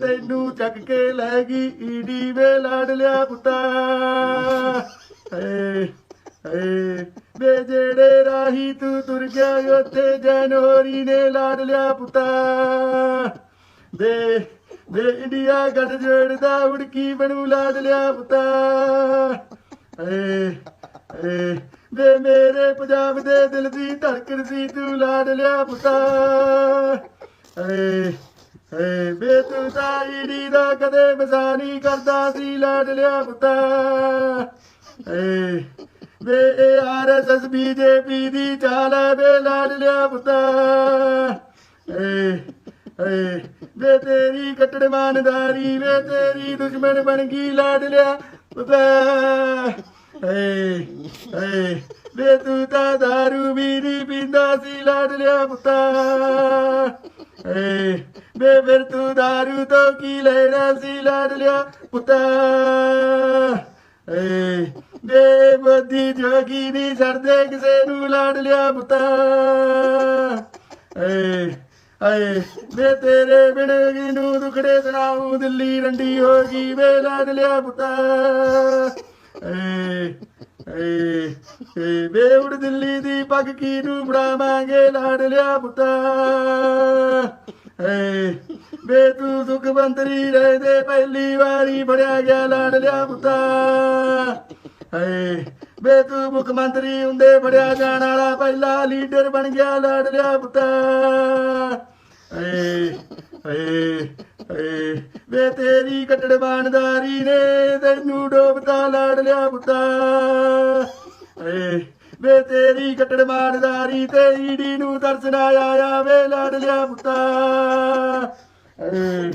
ਤੈਨੂੰ ਚੱਕ ਕੇ ਲੈ ਗਈ ਈਡੀ ਵੇ ਲਾਡ ਲਿਆ ਪੁੱਤਾ। ਏ ਏ ਵੇ ਜਿਹੜੇ ਰਾਹੀ ਤੂੰ ਤੁਰ ਗਿਆ, ਉੱਥੇ ਜਨੋਰੀ ਨੇ ਲਾਡ ਲਿਆ ਪੁੱਤਾ। ਵੇ ਵੇ ਇੰਡੀਆ ਗੱਠ ਜੋੜਦਾ ਉੜਕੀ ਬਣੂ ਲਾਡ ਲਿਆ ਪੁੱਤਾ। ਏ ਏ ਵੇ ਮੇਰੇ ਪੰਜਾਬ ਦੇ ਦਿਲ ਦੀ ਧੜਕਣ ਸੀ ਤੂੰ ਲਾਡ ਲਿਆ ਪੁੱਤਾ। ਏ ਏ ਵੇ ਤੂੰ ਤਾਂ ਈੜੀ ਦਾ ਕਦੇ ਮਸਾ ਨਹੀਂ ਕਰਦਾ ਸੀ ਲਾਡ ਲਿਆ ਪੁੱਤਾ ਏ ਵੇ ਇਹ ਆਰਐਸਐਸ ਬੀਜੇਪੀ ਦੀ ਚਾਲ ਹੈ ਵੇ ਲਾਡ ਲਿਆ ਪੁੱਤਾ ਏ ਏ ਵੇ ਤੇਰੀ ਕੱਟੜਮਾਨਦਾਰੀ ਵੇ ਤੇਰੀ ਦੁਸ਼ਮਣ ਬਣ ਗਈ ਲਾਡ ਲਿਆ ਪੁੱਤਾ ਏ ਏ ਵੇ ਤੂੰ ਤਾਂ ਦਾਰੂ ਵੀ ਨਹੀਂ ਪੀਂਦਾ ਸੀ ਲਾਡ ਲਿਆ ਪੁੱਤਾ ਏ ਵੇ ਫਿਰ ਤੂੰ ਦਾਰੂ ਤੋਂ ਕੀ ਲੈਣਾ ਸੀ? ਲਾਡ ਲਿਆ ਪੁੱਤਾ। ਏ ਵੇ ਬਦੀ ਜੋਗੀ ਨਹੀਂ ਛੱਡਦੇ ਕਿਸੇ ਨੂੰ ਲਾਡ ਲਿਆ ਪੁੱਤਾ। ਏ ਆਏ ਵੇ ਤੇਰੇ ਬਿਨ ਨੂੰ ਦੁਖੜੇ ਸੁਣਾਉ ਦਿੱਲੀ ਰੰਡੀ ਹੋ ਗਈ ਵੇ ਲਾਡ ਲਿਆ ਪੁੱਤਾ। ਏ ਏ ਏ, ਵੇ ਉੜ ਦਿੱਲੀ ਦੀ ਪੱਗ ਕੀ ਨੂੰ ਫੜਾਵਾਂਗੇ? ਲਾਡ ਲਿਆ ਪੁੱਤਾ ਏ ਵੇ ਤੂੰ ਸੁਖ ਮੰਤਰੀ ਦੇ ਪਹਿਲੀ ਵਾਰੀ ਫੜਿਆ ਗਿਆ ਲਾਡ ਲਿਆ ਪੁੱਤਾ। ਏ ਵੇ ਤੂੰ ਮੁੱਖ ਮੰਤਰੀ ਹੁੰਦੇ ਫੜਿਆ ਜਾਣ ਵਾਲਾ ਪਹਿਲਾ ਲੀਡਰ ਬਣ ਗਿਆ ਲਾਡ ਲਿਆ ਪੁੱਤਾ। ਏ ਏ ਏ ਵੇ ਤੇਰੀ ਕੱਟੜ ਬਾਣਦਾਰੀ ਨੇ ਤੈਨੂੰ ਡੋਬਤਾ ਲਾੜ ਲਿਆ ਪੁੱਤਾ। ਏ ਵੇ ਤੇਰੀ ਕੱਟੜ ਬਾਣਦਾਰੀ ਤੇ ਈੜੀ ਨੂੰ ਦਰਸਨਾ ਆਇਆ ਵੇ ਲਾੜ ਲਿਆ ਪੁੱਤਾ। ਏ